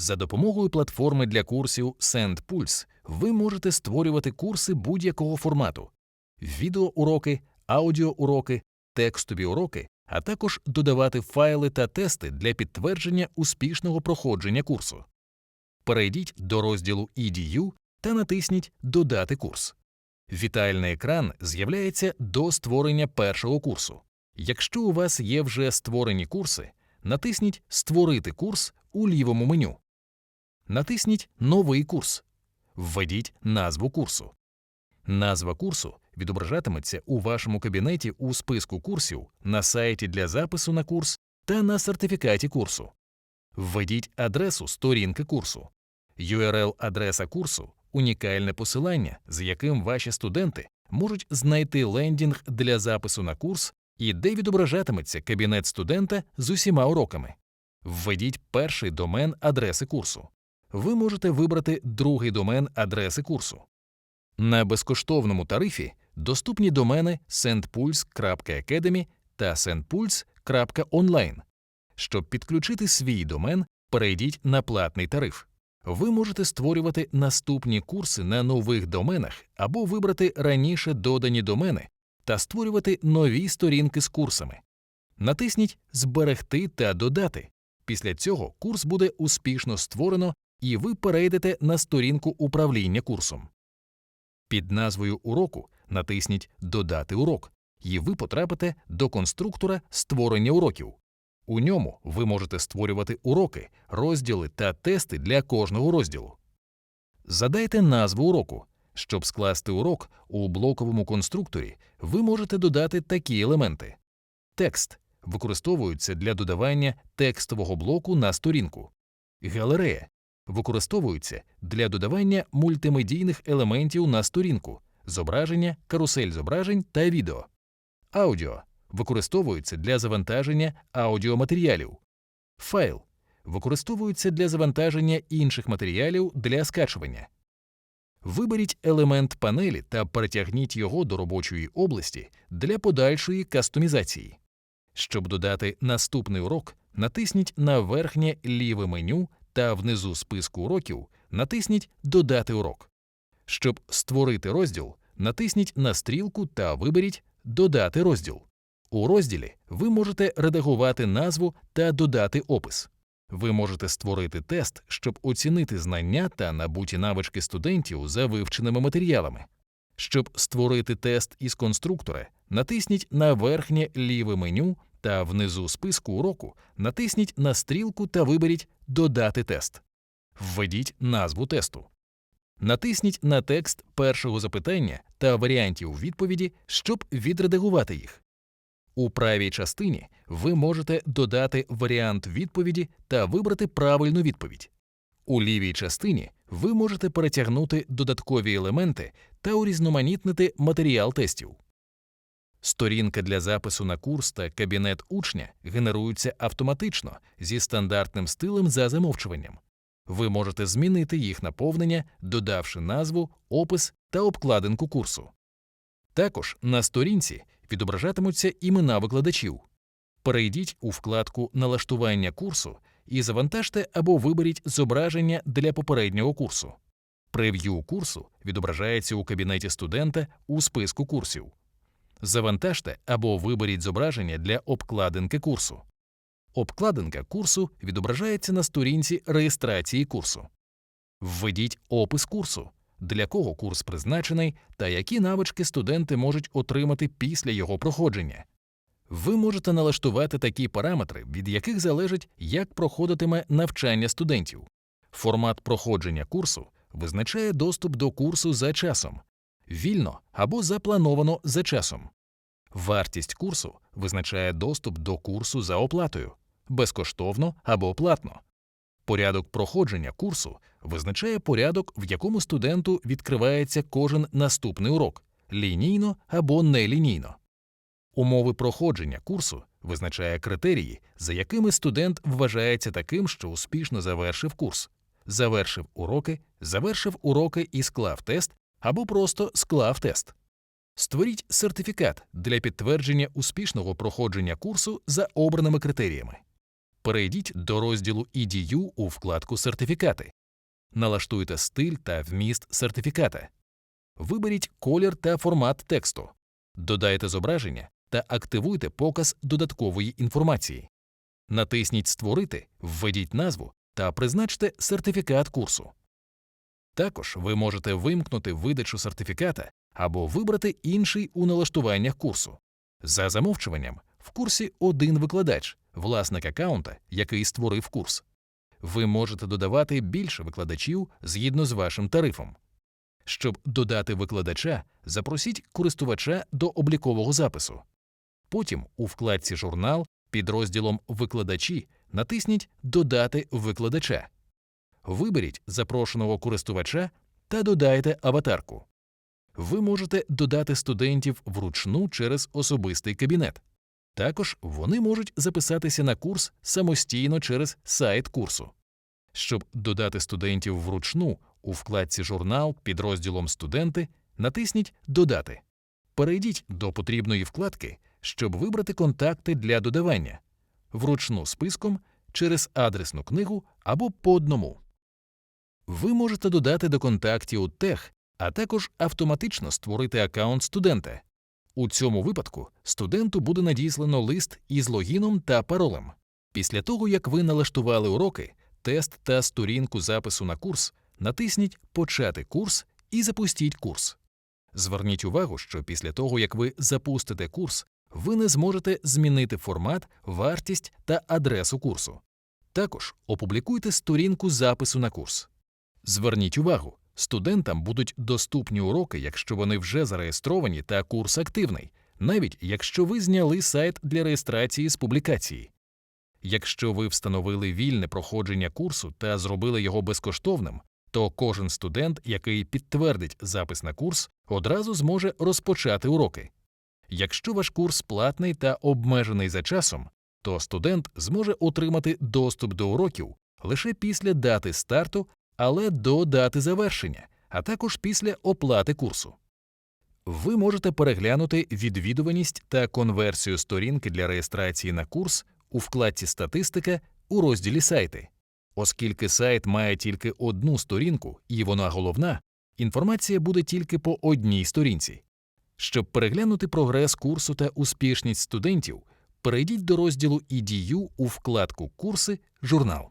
За допомогою платформи для курсів SendPulse ви можете створювати курси будь-якого формату: відеоуроки, аудіоуроки, текстові уроки, а також додавати файли та тести для підтвердження успішного проходження курсу. Перейдіть до розділу EDU та натисніть Додати курс. Вітальний екран з'являється до створення першого курсу. Якщо у вас є вже створені курси, натисніть Створити курс у лівому меню. Натисніть Новий курс. Введіть назву курсу. Назва курсу відображатиметься у вашому кабінеті у списку курсів на сайті для запису на курс та на сертифікаті курсу. Введіть адресу сторінки курсу. URL-адреса курсу унікальне посилання, з яким ваші студенти можуть знайти лендінг для запису на курс і де відображатиметься кабінет студента з усіма уроками. Введіть перший домен адреси курсу. Ви можете вибрати другий домен адреси курсу. На безкоштовному тарифі доступні домени sendpulse.academy та sendpulse.online. Щоб підключити свій домен, перейдіть на платний тариф. Ви можете створювати наступні курси на нових доменах або вибрати раніше додані домени та створювати нові сторінки з курсами. Натисніть Зберегти та додати. Після цього курс буде успішно створено і ви перейдете на сторінку управління курсом. Під назвою уроку натисніть Додати урок, і ви потрапите до конструктора створення уроків. У ньому ви можете створювати уроки, розділи та тести для кожного розділу. Задайте назву уроку. Щоб скласти урок у блоковому конструкторі, ви можете додати такі елементи. Текст використовується для додавання текстового блоку на сторінку. Галерея використовується для додавання мультимедійних елементів на сторінку, зображення, карусель зображень та відео. Аудіо використовується для завантаження аудіоматеріалів. Файл використовується для завантаження інших матеріалів для скачування. Виберіть елемент панелі та перетягніть його до робочої області для подальшої кастомізації. Щоб додати наступний урок, натисніть на верхнє ліве меню та внизу списку уроків натисніть Додати урок. Щоб створити розділ, натисніть на стрілку та виберіть Додати розділ. У розділі ви можете редагувати назву та додати опис. Ви можете створити тест, щоб оцінити знання та набуті навички студентів за вивченими матеріалами. Щоб створити тест із конструктора, натисніть на верхнє ліве меню та внизу списку уроку натисніть на стрілку та виберіть Додати тест. Введіть назву тесту. Натисніть на текст першого запитання та варіантів відповіді, щоб відредагувати їх. У правій частині ви можете додати варіант відповіді та вибрати правильну відповідь. У лівій частині ви можете перетягнути додаткові елементи та урізноманітнити матеріал тестів. Сторінка для запису на курс та кабінет учня генеруються автоматично зі стандартним стилем за замовчуванням. Ви можете змінити їх наповнення, додавши назву, опис та обкладинку курсу. Також на сторінці відображатимуться імена викладачів. Перейдіть у вкладку Налаштування курсу і завантажте або виберіть зображення для попереднього курсу. Прев'ю курсу відображається у кабінеті студента у списку курсів. Завантажте або виберіть зображення для обкладинки курсу. Обкладинка курсу відображається на сторінці реєстрації курсу. Введіть опис курсу, для кого курс призначений та які навички студенти можуть отримати після його проходження. Ви можете налаштувати такі параметри, від яких залежить, як проходитиме навчання студентів. Формат проходження курсу визначає доступ до курсу за часом, вільно або заплановано за часом. Вартість курсу визначає доступ до курсу за оплатою безкоштовно або платно. Порядок проходження курсу визначає порядок, в якому студенту відкривається кожен наступний урок лінійно або нелінійно. Умови проходження курсу визначає критерії, за якими студент вважається таким, що успішно завершив курс, завершив уроки, завершив уроки і склав тест або просто склав тест. Створіть сертифікат для підтвердження успішного проходження курсу за обраними критеріями. Перейдіть до розділу EDU у вкладку Сертифікати. Налаштуйте стиль та вміст сертифіката. Виберіть колір та формат тексту. Додайте зображення та активуйте показ додаткової інформації. Натисніть Створити, введіть назву та призначте сертифікат курсу. Також ви можете вимкнути видачу сертифіката або вибрати інший у налаштуваннях курсу. За замовчуванням, в курсі один викладач, власник аккаунта, який створив курс. Ви можете додавати більше викладачів згідно з вашим тарифом. Щоб додати викладача, запросіть користувача до облікового запису. Потім у вкладці Журнал під розділом Викладачі натисніть Додати викладача. Виберіть запрошеного користувача та додайте аватарку. Ви можете додати студентів вручну через особистий кабінет. Також вони можуть записатися на курс самостійно через сайт курсу. Щоб додати студентів вручну, у вкладці Журнал під розділом Студенти натисніть Додати. Перейдіть до потрібної вкладки, щоб вибрати контакти для додавання вручну списком через адресну книгу або по одному. Ви можете додати до контактів тех, а також автоматично створити аккаунт студента. У цьому випадку студенту буде надіслано лист із логіном та паролем. Після того, як ви налаштували уроки, тест та сторінку запису на курс, натисніть Почати курс і запустіть курс. Зверніть увагу, що після того, як ви запустите курс, ви не зможете змінити формат, вартість та адресу курсу. Також опублікуйте сторінку запису на курс. Зверніть увагу, студентам будуть доступні уроки, якщо вони вже зареєстровані та курс активний, навіть якщо ви зняли сайт для реєстрації з публікації. Якщо ви встановили вільне проходження курсу та зробили його безкоштовним, то кожен студент, який підтвердить запис на курс, одразу зможе розпочати уроки. Якщо ваш курс платний та обмежений за часом, то студент зможе отримати доступ до уроків лише після дати старту, але до дати завершення, а також після оплати курсу. Ви можете переглянути відвідуваність та конверсію сторінки для реєстрації на курс у вкладці Статистика у розділі Сайти. Оскільки сайт має тільки одну сторінку і вона головна, інформація буде тільки по одній сторінці. Щоб переглянути прогрес курсу та успішність студентів, перейдіть до розділу EDU у вкладку Курси Журнал.